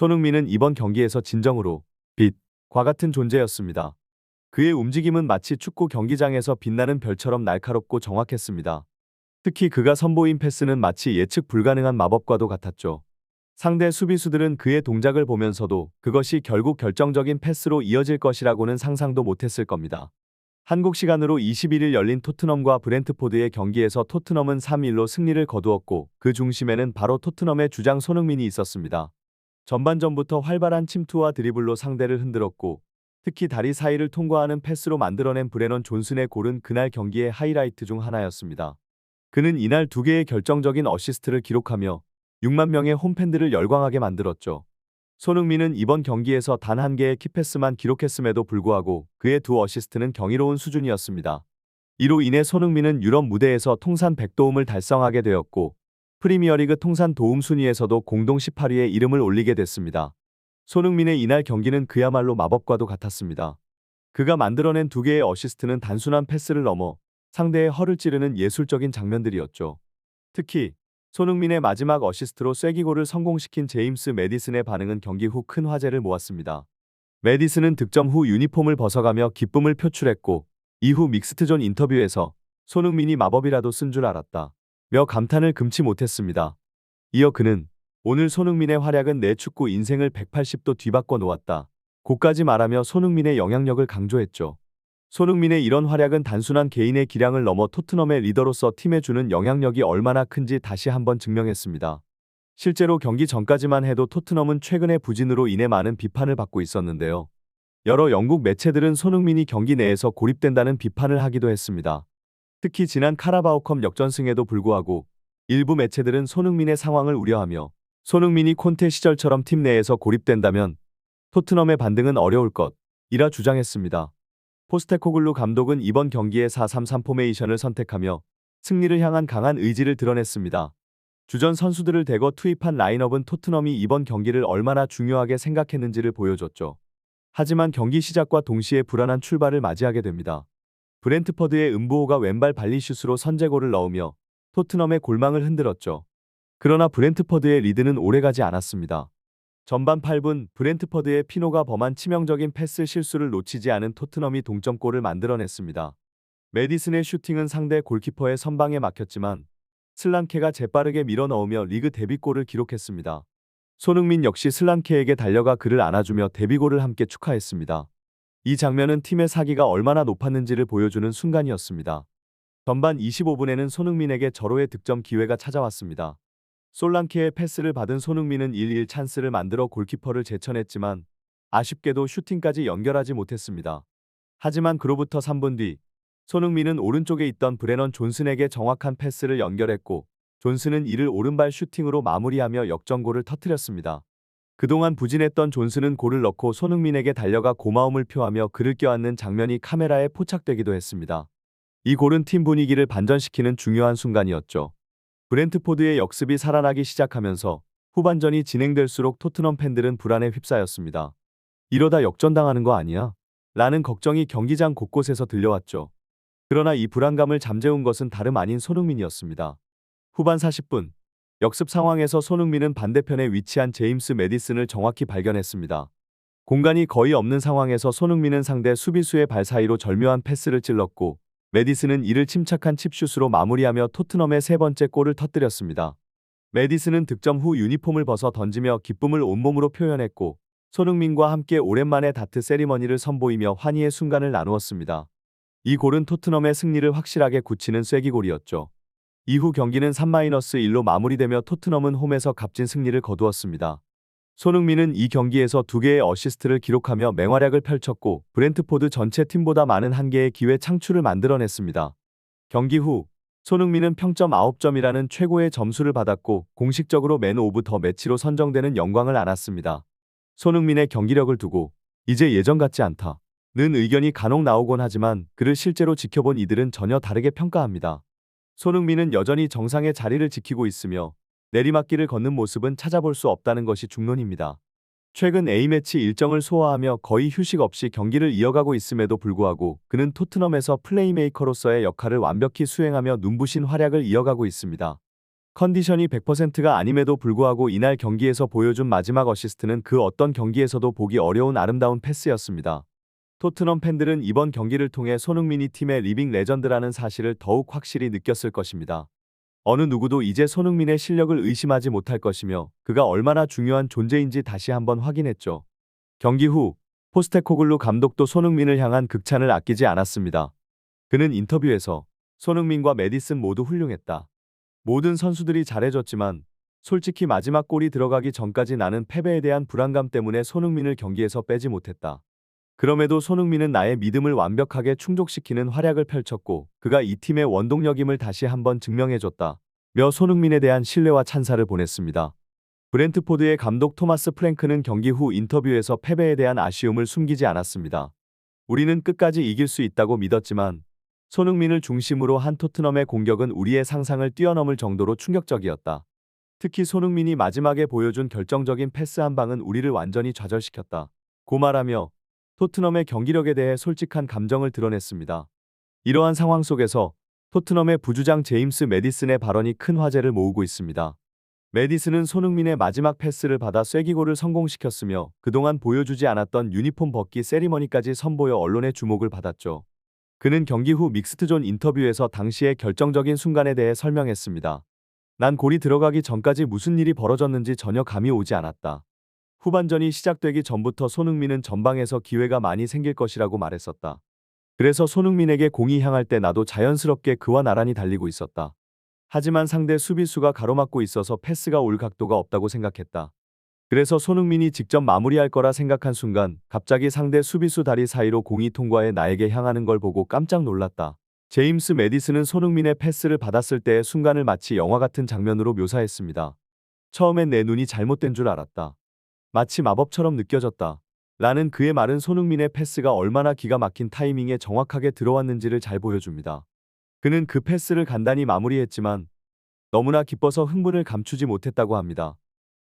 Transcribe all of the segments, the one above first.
손흥민은 이번 경기에서 진정으로 빛과 같은 존재였습니다. 그의 움직임은 마치 축구 경기장에서 빛나는 별처럼 날카롭고 정확했습니다. 특히 그가 선보인 패스는 마치 예측 불가능한 마법과도 같았죠. 상대 수비수들은 그의 동작을 보면서도 그것이 결국 결정적인 패스로 이어질 것이라고는 상상도 못했을 겁니다. 한국 시간으로 21일 열린 토트넘과 브렌트포드의 경기에서 토트넘은 3-1로 승리를 거두었고 그 중심에는 바로 토트넘의 주장 손흥민이 있었습니다. 전반전부터 활발한 침투와 드리블로 상대를 흔들었고 특히 다리 사이를 통과하는 패스로 만들어낸 브레넌 존슨의 골은 그날 경기의 하이라이트 중 하나였습니다. 그는 이날 두 개의 결정적인 어시스트를 기록하며 6만 명의 홈팬들을 열광하게 만들었죠. 손흥민은 이번 경기에서 단 한 개의 키패스만 기록했음에도 불구하고 그의 두 어시스트는 경이로운 수준이었습니다. 이로 인해 손흥민은 유럽 무대에서 통산 100도움을 달성하게 되었고 프리미어리그 통산 도움 순위에서도 공동 18위에 이름을 올리게 됐습니다. 손흥민의 이날 경기는 그야말로 마법과도 같았습니다. 그가 만들어낸 두 개의 어시스트는 단순한 패스를 넘어 상대의 허를 찌르는 예술적인 장면들이었죠. 특히 손흥민의 마지막 어시스트로 쐐기골을 성공시킨 제임스 메디슨의 반응은 경기 후 큰 화제를 모았습니다. 메디슨은 득점 후 유니폼을 벗어가며 기쁨을 표출했고 이후 믹스트존 인터뷰에서 손흥민이 마법이라도 쓴 줄 알았다. 며 감탄을 금치 못했습니다. 이어 그는 오늘 손흥민의 활약은 내 축구 인생을 180도 뒤바꿔 놓았다. 고까지 말하며 손흥민의 영향력을 강조했죠. 손흥민의 이런 활약은 단순한 개인의 기량을 넘어 토트넘의 리더로서 팀에 주는 영향력이 얼마나 큰지 다시 한번 증명했습니다. 실제로 경기 전까지만 해도 토트넘은 최근의 부진으로 인해 많은 비판을 받고 있었는데요. 여러 영국 매체들은 손흥민이 경기 내에서 고립된다는 비판을 하기도 했습니다. 특히 지난 카라바오컵 역전승에도 불구하고 일부 매체들은 손흥민의 상황을 우려하며 손흥민이 콘테 시절처럼 팀 내에서 고립된다면 토트넘의 반등은 어려울 것이라 주장했습니다. 포스테코글루 감독은 이번 경기에 4-3-3 포메이션을 선택하며 승리를 향한 강한 의지를 드러냈습니다. 주전 선수들을 대거 투입한 라인업은 토트넘이 이번 경기를 얼마나 중요하게 생각했는지를 보여줬죠. 하지만 경기 시작과 동시에 불안한 출발을 맞이하게 됩니다. 브렌트퍼드의 음보호가 왼발 발리슛으로 선제골을 넣으며 토트넘의 골망을 흔들었죠. 그러나 브렌트퍼드의 리드는 오래가지 않았습니다. 전반 8분 브렌트퍼드의 피노가 범한 치명적인 패스 실수를 놓치지 않은 토트넘이 동점골을 만들어냈습니다. 메디슨의 슈팅은 상대 골키퍼의 선방에 막혔지만 슬랑케가 재빠르게 밀어넣으며 리그 데뷔골을 기록했습니다. 손흥민 역시 슬랑케에게 달려가 그를 안아주며 데뷔골을 함께 축하했습니다. 이 장면은 팀의 사기가 얼마나 높았는지를 보여주는 순간이었습니다. 전반 25분에는 손흥민에게 절호의 득점 기회가 찾아왔습니다. 솔랑케의 패스를 받은 손흥민은 1-1 찬스를 만들어 골키퍼를 제쳐냈지만 아쉽게도 슈팅까지 연결하지 못했습니다. 하지만 그로부터 3분 뒤 손흥민은 오른쪽에 있던 브레넌 존슨에게 정확한 패스를 연결했고 존슨은 이를 오른발 슈팅으로 마무리하며 역전골을 터뜨렸습니다. 그동안 부진했던 존슨은 골을 넣고 손흥민에게 달려가 고마움을 표하며 그를 껴안는 장면이 카메라에 포착되기도 했습니다. 이 골은 팀 분위기를 반전시키는 중요한 순간이었죠. 브렌트포드의 역습이 살아나기 시작하면서 후반전이 진행될수록 토트넘 팬들은 불안에 휩싸였습니다. 이러다 역전당하는 거 아니야? 라는 걱정이 경기장 곳곳에서 들려왔죠. 그러나 이 불안감을 잠재운 것은 다름 아닌 손흥민이었습니다. 후반 40분, 역습 상황에서 손흥민은 반대편에 위치한 제임스 메디슨을 정확히 발견했습니다. 공간이 거의 없는 상황에서 손흥민은 상대 수비수의 발 사이로 절묘한 패스를 찔렀고 메디슨은 이를 침착한 칩슛으로 마무리하며 토트넘의 세 번째 골을 터뜨렸습니다. 메디슨은 득점 후 유니폼을 벗어 던지며 기쁨을 온몸으로 표현했고 손흥민과 함께 오랜만에 다트 세리머니를 선보이며 환희의 순간을 나누었습니다. 이 골은 토트넘의 승리를 확실하게 굳히는 쐐기골이었죠. 이후 경기는 3-1로 마무리되며 토트넘은 홈에서 값진 승리를 거두었습니다. 손흥민은 이 경기에서 두 개의 어시스트를 기록하며 맹활약을 펼쳤고 브렌트포드 전체 팀보다 많은 한 개의 기회 창출을 만들어냈습니다. 경기 후 손흥민은 평점 9점이라는 최고의 점수를 받았고 공식적으로 맨 오브 더 매치로 선정되는 영광을 안았습니다. 손흥민의 경기력을 두고 이제 예전 같지 않다. 는 의견이 간혹 나오곤 하지만 그를 실제로 지켜본 이들은 전혀 다르게 평가합니다. 손흥민은 여전히 정상의 자리를 지키고 있으며 내리막길을 걷는 모습은 찾아볼 수 없다는 것이 중론입니다. 최근 A매치 일정을 소화하며 거의 휴식 없이 경기를 이어가고 있음에도 불구하고 그는 토트넘에서 플레이메이커로서의 역할을 완벽히 수행하며 눈부신 활약을 이어가고 있습니다. 컨디션이 100%가 아님에도 불구하고 이날 경기에서 보여준 마지막 어시스트는 그 어떤 경기에서도 보기 어려운 아름다운 패스였습니다. 토트넘 팬들은 이번 경기를 통해 손흥민이 팀의 리빙 레전드라는 사실을 더욱 확실히 느꼈을 것입니다. 어느 누구도 이제 손흥민의 실력을 의심하지 못할 것이며 그가 얼마나 중요한 존재인지 다시 한번 확인했죠. 경기 후 포스테코글루 감독도 손흥민을 향한 극찬을 아끼지 않았습니다. 그는 인터뷰에서 손흥민과 메디슨 모두 훌륭했다. 모든 선수들이 잘해줬지만 솔직히 마지막 골이 들어가기 전까지 나는 패배에 대한 불안감 때문에 손흥민을 경기에서 빼지 못했다. 그럼에도 손흥민은 나의 믿음을 완벽하게 충족시키는 활약을 펼쳤고 그가 이 팀의 원동력임을 다시 한번 증명해줬다. 며 손흥민에 대한 신뢰와 찬사를 보냈습니다. 브렌트포드의 감독 토마스 프랭크는 경기 후 인터뷰에서 패배에 대한 아쉬움을 숨기지 않았습니다. 우리는 끝까지 이길 수 있다고 믿었지만 손흥민을 중심으로 한 토트넘의 공격은 우리의 상상을 뛰어넘을 정도로 충격적이었다. 특히 손흥민이 마지막에 보여준 결정적인 패스 한 방은 우리를 완전히 좌절시켰다. 고 말하며 토트넘의 경기력에 대해 솔직한 감정을 드러냈습니다. 이러한 상황 속에서 토트넘의 부주장 제임스 메디슨의 발언이 큰 화제를 모으고 있습니다. 메디슨은 손흥민의 마지막 패스를 받아 쐐기골을 성공시켰으며 그동안 보여주지 않았던 유니폼 벗기 세리머니까지 선보여 언론의 주목을 받았죠. 그는 경기 후 믹스트존 인터뷰에서 당시의 결정적인 순간에 대해 설명했습니다. 난 골이 들어가기 전까지 무슨 일이 벌어졌는지 전혀 감이 오지 않았다. 후반전이 시작되기 전부터 손흥민은 전방에서 기회가 많이 생길 것이라고 말했었다. 그래서 손흥민에게 공이 향할 때 나도 자연스럽게 그와 나란히 달리고 있었다. 하지만 상대 수비수가 가로막고 있어서 패스가 올 각도가 없다고 생각했다. 그래서 손흥민이 직접 마무리할 거라 생각한 순간 갑자기 상대 수비수 다리 사이로 공이 통과해 나에게 향하는 걸 보고 깜짝 놀랐다. 제임스 메디슨은 손흥민의 패스를 받았을 때의 순간을 마치 영화 같은 장면으로 묘사했습니다. 처음엔 내 눈이 잘못된 줄 알았다. 마치 마법처럼 느껴졌다. 라는 그의 말은 손흥민의 패스가 얼마나 기가 막힌 타이밍에 정확하게 들어왔는지를 잘 보여줍니다. 그는 그 패스를 간단히 마무리했지만 너무나 기뻐서 흥분을 감추지 못했다고 합니다.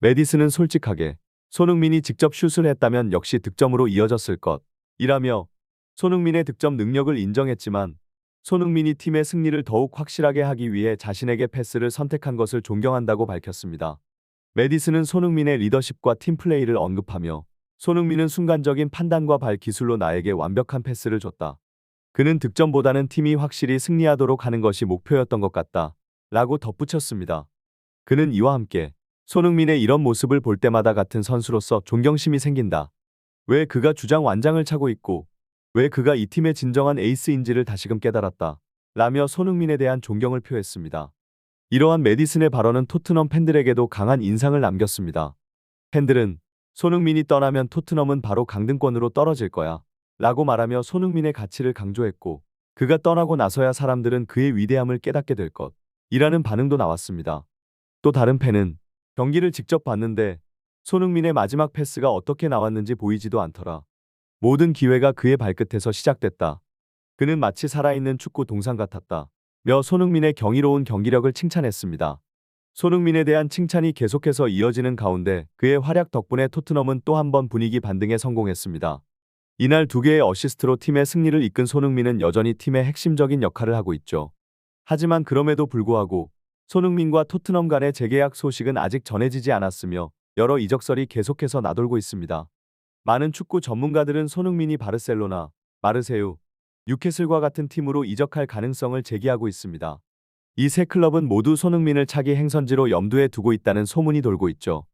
메디슨은 솔직하게 손흥민이 직접 슛을 했다면 역시 득점으로 이어졌을 것 이라며 손흥민의 득점 능력을 인정했지만 손흥민이 팀의 승리를 더욱 확실하게 하기 위해 자신에게 패스를 선택한 것을 존경한다고 밝혔습니다. 메디슨은 손흥민의 리더십과 팀플레이를 언급하며 손흥민은 순간적인 판단과 발 기술로 나에게 완벽한 패스를 줬다. 그는 득점보다는 팀이 확실히 승리하도록 하는 것이 목표였던 것 같다. 라고 덧붙였습니다. 그는 이와 함께 손흥민의 이런 모습을 볼 때마다 같은 선수로서 존경심이 생긴다. 왜 그가 주장 완장을 차고 있고 왜 그가 이 팀의 진정한 에이스인지를 다시금 깨달았다. 라며 손흥민에 대한 존경을 표했습니다. 이러한 메디슨의 발언은 토트넘 팬들에게도 강한 인상을 남겼습니다. 팬들은 손흥민이 떠나면 토트넘은 바로 강등권으로 떨어질 거야. 라고 말하며 손흥민의 가치를 강조했고 그가 떠나고 나서야 사람들은 그의 위대함을 깨닫게 될 것. 이라는 반응도 나왔습니다. 또 다른 팬은 경기를 직접 봤는데 손흥민의 마지막 패스가 어떻게 나왔는지 보이지도 않더라. 모든 기회가 그의 발끝에서 시작됐다. 그는 마치 살아있는 축구 동상 같았다. 며 손흥민의 경이로운 경기력을 칭찬했습니다. 손흥민에 대한 칭찬이 계속해서 이어지는 가운데 그의 활약 덕분에 토트넘은 또 한 번 분위기 반등에 성공했습니다. 이날 두 개의 어시스트로 팀의 승리를 이끈 손흥민은 여전히 팀의 핵심적인 역할을 하고 있죠. 하지만 그럼에도 불구하고 손흥민과 토트넘 간의 재계약 소식은 아직 전해지지 않았으며 여러 이적설이 계속해서 나돌고 있습니다. 많은 축구 전문가들은 손흥민이 바르셀로나, 마르세유, 뉴캐슬과 같은 팀으로 이적할 가능성을 제기하고 있습니다. 이 세 클럽은 모두 손흥민을 차기 행선지로 염두에 두고 있다는 소문이 돌고 있죠.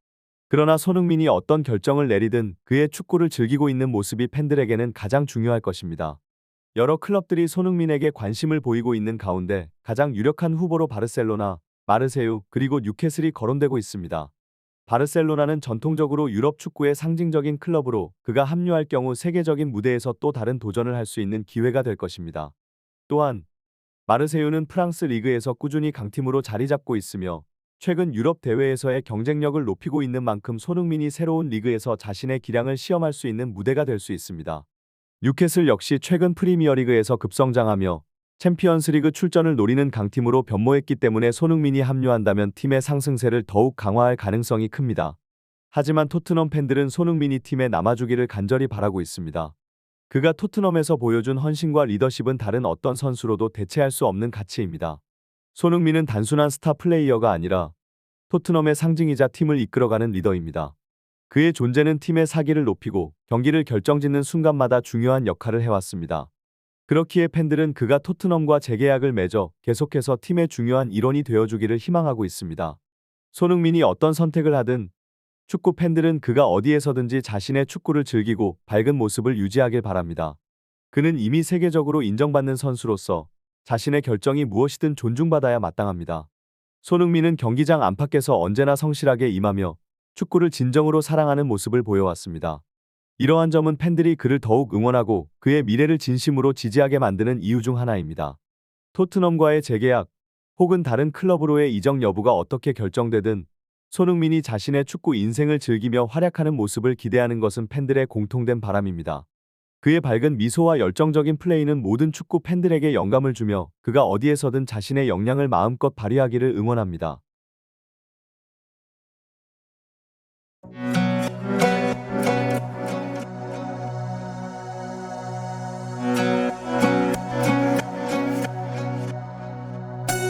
그러나 손흥민이 어떤 결정을 내리든 그의 축구를 즐기고 있는 모습이 팬들에게는 가장 중요할 것입니다. 여러 클럽들이 손흥민에게 관심을 보이고 있는 가운데 가장 유력한 후보로 바르셀로나, 마르세유, 그리고 뉴캐슬이 거론되고 있습니다. 바르셀로나는 전통적으로 유럽 축구의 상징적인 클럽으로 그가 합류할 경우 세계적인 무대에서 또 다른 도전을 할 수 있는 기회가 될 것입니다. 또한 마르세유는 프랑스 리그에서 꾸준히 강팀으로 자리 잡고 있으며 최근 유럽 대회에서의 경쟁력을 높이고 있는 만큼 손흥민이 새로운 리그에서 자신의 기량을 시험할 수 있는 무대가 될 수 있습니다. 뉴캐슬 역시 최근 프리미어리그에서 급성장하며 챔피언스리그 출전을 노리는 강팀으로 변모했기 때문에 손흥민이 합류한다면 팀의 상승세를 더욱 강화할 가능성이 큽니다. 하지만 토트넘 팬들은 손흥민이 팀에 남아주기를 간절히 바라고 있습니다. 그가 토트넘에서 보여준 헌신과 리더십은 다른 어떤 선수로도 대체할 수 없는 가치입니다. 손흥민은 단순한 스타 플레이어가 아니라 토트넘의 상징이자 팀을 이끌어가는 리더입니다. 그의 존재는 팀의 사기를 높이고 경기를 결정짓는 순간마다 중요한 역할을 해왔습니다. 그렇기에 팬들은 그가 토트넘과 재계약을 맺어 계속해서 팀의 중요한 일원이 되어주기를 희망하고 있습니다. 손흥민이 어떤 선택을 하든 축구 팬들은 그가 어디에서든지 자신의 축구를 즐기고 밝은 모습을 유지하길 바랍니다. 그는 이미 세계적으로 인정받는 선수로서 자신의 결정이 무엇이든 존중받아야 마땅합니다. 손흥민은 경기장 안팎에서 언제나 성실하게 임하며 축구를 진정으로 사랑하는 모습을 보여왔습니다. 이러한 점은 팬들이 그를 더욱 응원하고 그의 미래를 진심으로 지지하게 만드는 이유 중 하나입니다. 토트넘과의 재계약 혹은 다른 클럽으로의 이적 여부가 어떻게 결정되든 손흥민이 자신의 축구 인생을 즐기며 활약하는 모습을 기대하는 것은 팬들의 공통된 바람입니다. 그의 밝은 미소와 열정적인 플레이는 모든 축구 팬들에게 영감을 주며 그가 어디에서든 자신의 역량을 마음껏 발휘하기를 응원합니다.